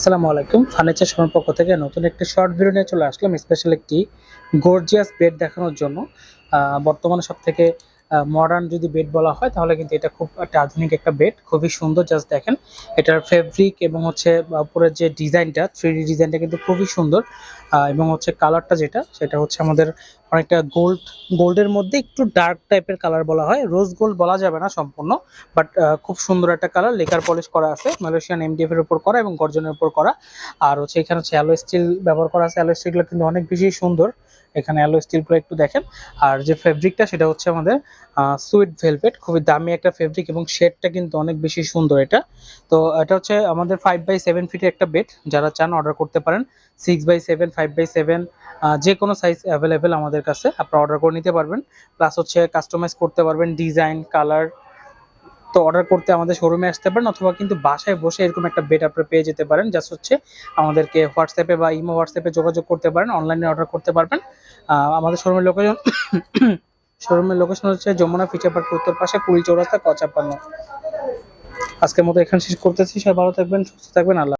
আসসালামু আলাইকুম। Furniture showroom পক্ষ থেকে নতুন একটি শর্ট ভিডিও নিয়ে চলে আসলাম স্পেশাল একটি গর্জিয়াস বেড দেখানোর জন্য। বর্তমানে সব থেকে মডার্ন যদি বেড বলা হয়, তাহলে কিন্তু এটা খুব একটা আধুনিক একটা বেড খুবই সুন্দর জাস্ট দেখেন। এটার ফেব্রিক এবং হচ্ছে উপরের যে ডিজাইনটা থ্রি ডিজাইনটা কিন্তু খুবই সুন্দর। এবং হচ্ছে কালারটা যেটা, সেটা হচ্ছে আমাদের অনেকটা গোল্ড গোল্ডের মধ্যে একটু ডার্ক টাইপের কালার বলা হয়। রোজ গোল্ড বলা যাবে না সম্পূর্ণ বাট খুব সুন্দর একটা কালার লেকার পলিশ করা আছে মালয়েশিয়ান এমডিএফ এর উপর করা এবং গর্জনের উপর করা। আর হচ্ছে এখানে হচ্ছে অ্যালো স্টিল ব্যবহার করা আছে। অ্যালো স্টিলগুলো কিন্তু অনেক বেশি সুন্দর। এখানে অ্যালো স্টিলগুলো একটু দেখেন। আর যে ফেব্রিকটা সেটা হচ্ছে আমাদের সুইট ভেলভেট খুবই দামি একটা ফেব্রিক এবং শেডটা কিন্তু অনেক বেশি সুন্দর এটা। তো এটা হচ্ছে আমাদের ফাইভ বাই সেভেন ফিটের একটা বেড যারা চান অর্ডার করতে পারেন। Six by seven five by seven যে কোনো সাইজ অ্যাভেলেবেল আমাদের কাছে, আপনারা অর্ডার করে নিতে পারবেন। প্লাস হচ্ছে কাস্টমাইজ করতে পারবেন ডিজাইন কালার তো অর্ডার করতে আমাদের শোরুমে আসতে পারেন অথবা কিন্তু বাসায় বসে এরকম একটা বেড আপনারা পেয়ে যেতে পারেন। জাস্ট হচ্ছে আমাদেরকে হোয়াটসঅ্যাপে বা ইমো হোয়াটসঅ্যাপে যোগাযোগ করতে পারেন অনলাইনে অর্ডার করতে পারবেন। আমাদের শোরুমের লোকেশন শোরুমের লোকেশন হচ্ছে যমুনা ফিচার পার্ক উত্তর পাশে কুড়ি চৌরাস্তা কচাপান্ন আজকের মতো এখানে শেষ করতেছি, সবাই ভালো থাকবেন, সুস্থ থাকবেন, আল্লাহ